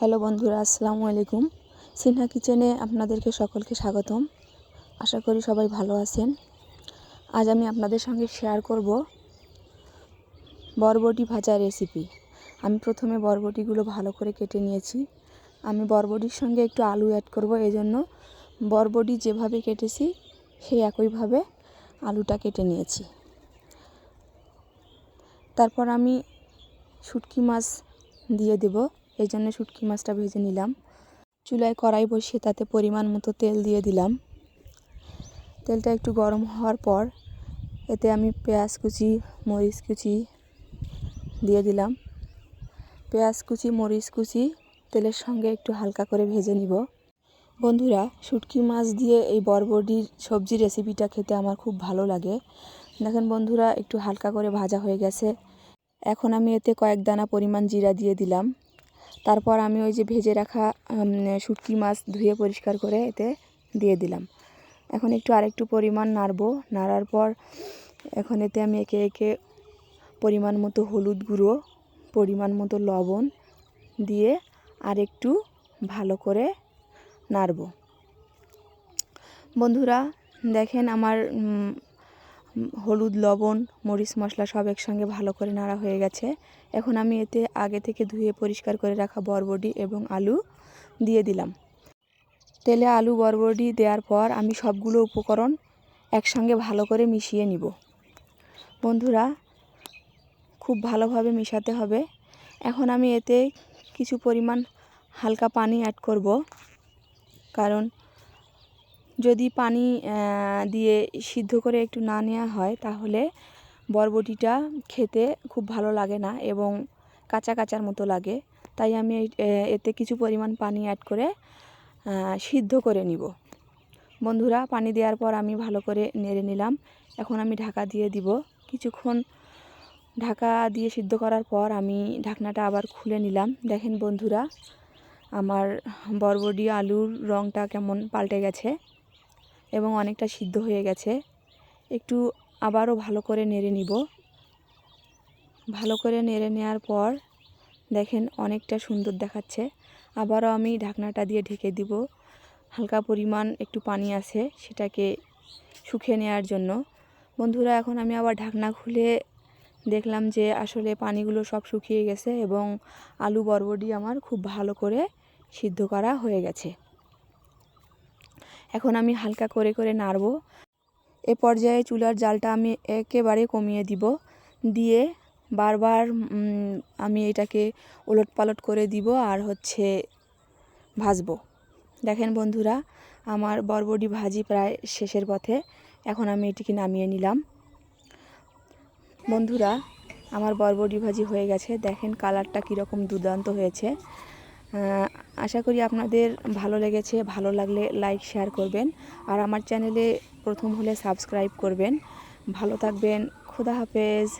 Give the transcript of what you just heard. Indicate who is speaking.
Speaker 1: Hello বন্ধুরা, আসসালামু আলাইকুম। সিনহা কিচেনে আপনাদেরকে সকলকে স্বাগতম। আশা করি সবাই ভালো আছেন। আজ আমি আপনাদের সঙ্গে শেয়ার করব বরবটি ভাজা রেসিপি আমি প্রথমে বরবটিগুলো ভালো করে কেটে নিয়েছি। আমি বরবটির সঙ্গে একটু আলু অ্যাড করব এই জন্য বরবটি যেভাবে কেটেছি, সেই একইভাবে আলুটা কেটে নিয়েছি। তারপর আমি শুটকি মাছ দিয়ে দেব। এই জন্য শুটকি মাছটা ভেজে নিলাম। চুলায় কড়াই বসিয়ে তাতে পরিমাণ মতো তেল দিয়ে দিলাম। তেলটা একটু গরম হওয়ার পর এতে আমি পেঁয়াজ কুচি, মরিচ কুচি দিয়ে দিলাম। পেঁয়াজ কুচি, মরিচ কুচি তেলের সঙ্গে একটু হালকা করে ভেজে নিব। বন্ধুরা, শুটকি মাছ দিয়ে এই বরবটির সবজি রেসিপিটা খেতে আমার খুব ভালো লাগে। দেখেন বন্ধুরা, একটু হালকা করে ভাজা হয়ে গেছে। এখন আমি এতে কয়েক দানা পরিমাণ জিরা দিয়ে দিলাম। তারপর আমি ওই যে ভেজে রাখা শুটকি মাছ ধুয়ে পরিষ্কার করে এতে দিয়ে দিলাম। এখন একটু আরেকটু পরিমাণ নাড়বো। নাড়ার পর এখন এতে আমি একে একে পরিমাণ মতো হলুদ গুঁড়ো, পরিমাণ মতো লবণ দিয়ে আর একটু ভালো করে নাড়ব। বন্ধুরা, দেখেন আমার হলুদ, লবণ, মরিচ, মশলা সব একসঙ্গে ভালো করে নাড়া হয়ে গেছে। এখন আমি এতে আগে থেকে ধুয়ে পরিষ্কার করে রাখা বরবটি এবং আলু দিয়ে দিলাম। তেলে আলু, বরবটি দেওয়ার পর আমি সবগুলো উপকরণ একসঙ্গে ভালো করে মিশিয়ে নিব। বন্ধুরা, খুব ভালোভাবে মিশাতে হবে। এখন আমি এতে কিছু পরিমাণ হালকা পানি অ্যাড করব। কারণ যদি পানি দিয়ে সিদ্ধ করে একটু না নেওয়া হয়, তাহলে বরবটিটা খেতে খুব ভালো লাগে না এবং কাঁচা কাঁচার মতো লাগে। তাই আমি এতে কিছু পরিমাণ পানি অ্যাড করে সিদ্ধ করে নিব। বন্ধুরা, পানি দেওয়ার পর আমি ভালো করে নেড়ে নিলাম। এখন আমি ঢাকা দিয়ে দিব। কিছুক্ষণ ঢাকা দিয়ে সিদ্ধ করার পর আমি ঢাকনাটা আবার খুলে নিলাম। দেখেন বন্ধুরা, আমার বরবডি আলুর রঙটা কেমন পাল্টে গেছে। এবং অনেকটা সিদ্ধ হয়ে গেছে। একটু আবারও ভালো করে নেড়ে নিব। ভালো করে নেড়ে নেওয়ার পর দেখেন অনেকটা সুন্দর দেখাচ্ছে। আবারও আমি ঢাকনাটা দিয়ে ঢেকে দিব। হালকা পরিমাণ একটু পানি আছে সেটাকে শুকিয়ে নেওয়ার জন্য। বন্ধুরা, এখন আমি আবার ঢাকনা খুলে দেখলাম যে আসলে পানিগুলো সব শুকিয়ে গেছে এবং আলু বরবডি আমার খুব ভালো করে সিদ্ধ করা হয়ে গেছে। এখন আমি হালকা করে করে নাড়ব। এ পর্যায়ে চুলার জালটা আমি একেবারে কমিয়ে দিব। দিয়ে বারবার আমি এটাকে ওলট পালট করে দিব আর হচ্ছে ভাজবো। দেখেন বন্ধুরা, আমার বরবডি ভাজি প্রায় শেষের পথে। এখন আমি এটিকে নামিয়ে নিলাম। বন্ধুরা, আমার বরবডি ভাজি হয়ে গেছে। দেখেন কালারটা কীরকম দুর্দান্ত হয়েছে। আশা করি আপনাদের ভালো লেগেছে, ভালো লাগলে লাইক শেয়ার করবেন। আর আমার চ্যানেলে প্রথম হলে সাবস্ক্রাইব করবেন। ভালো থাকবেন, খুদা হাফেজ।